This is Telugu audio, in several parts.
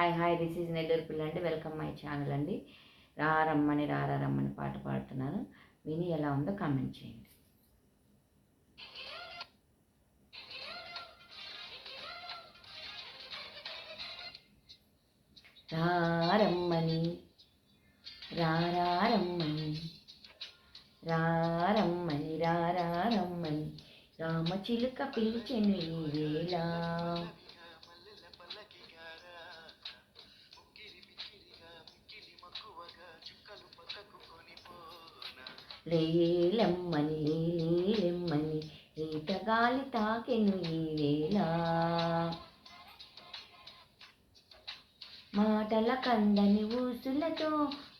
Hi hi this is Nellore పిల్ల అండి వెల్కమ్ మై ఛానల్ అండి. రారమ్మని రారా రమ్మని పాట పాడుతున్నాను విని ఎలా ఉందో కామెంట్ చేయండి. రారమ్మని రారమ్మని రారమ్మని రారమ్మని రామచిలుక పిలిచెను వేలా లేలమ్మని లేలెమ్మని ఈతగాలి తాకెను ఈవేళ మాటల కందని ఊసులతో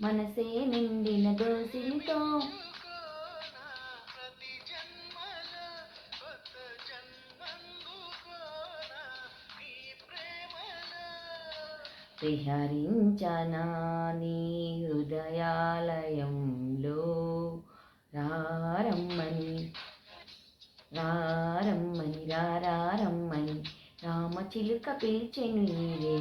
మనసే నిండిన దోసులతో. విహరించనా నీ హృదయాలయం? చిలుక పిలిచెను ఈ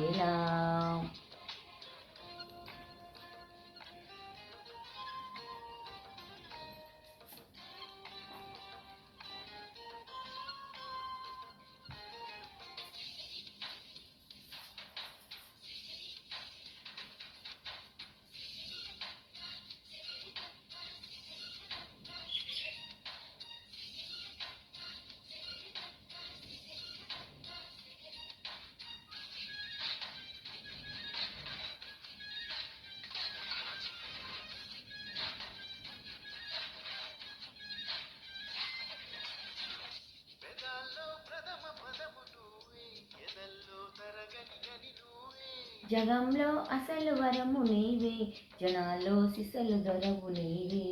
జగంలో అసలు వరము నీవే జనాల్లో సిసలు దొరవు నీవే.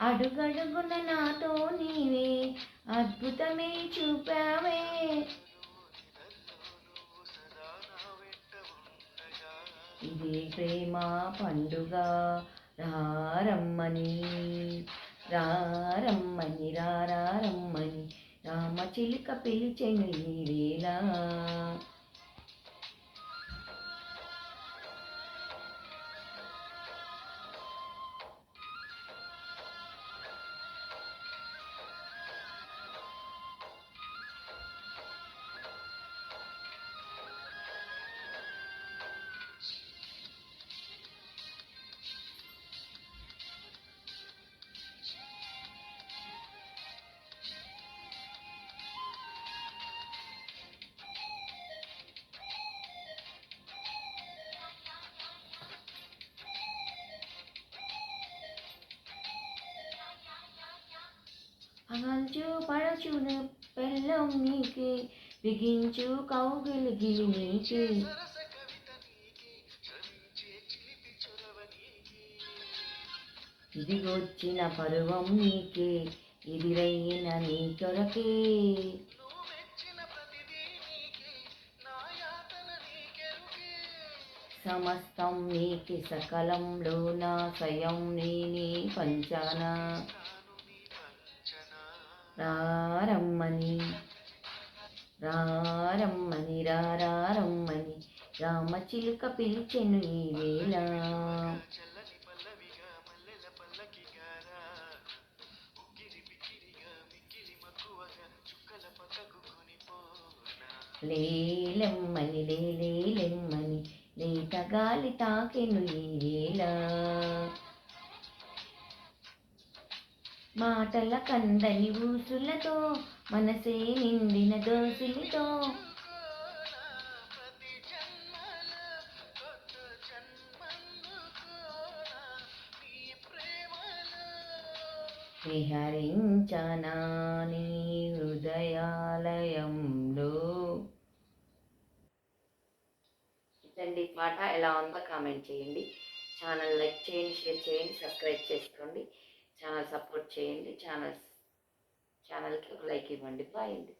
అడుగడుగున నాతో నీవే అద్భుతమే చూపావే. ఇది ప్రేమ పండుగ రారమ్మని. రారమ్మని రారమ్మని రామచిలుక పిలిచెను ఈ వేళ. పగల్చు పడచును పెళ్ళం నీకే బిగించు కౌగిలిగి నీకే ఇదిగొచ్చిన పరువం నీకే ఎదురైన నీ కొరకే సమస్తం నీకి సకలంలో నా స్వయం నేనే పంచాన. రారమ్మని. రారమ్మని రారమ్మని రామచిలుక పిలిచెను ఈ వేళ. లేలెమ్మని లేలేలెమ్మని లేత గాలి తాకెను ఈ వేళ. మాటల కందని ఊసులతో మనసే నిండిన దోసిలితో. విహరించనా నీ హృదయాలయంలో? ఇదండి పాట. ఎలా ఉందో కామెంట్ చేయండి. ఛానల్ లైక్ చేయండి షేర్ చేయండి సబ్స్క్రైబ్ చేసుకోండి. ఛానల్ సపోర్ట్ చేయండి. ఛానల్స్ ఛానల్కి ఒక లైక్ ఇవ్వండి. బాయ్ అండి.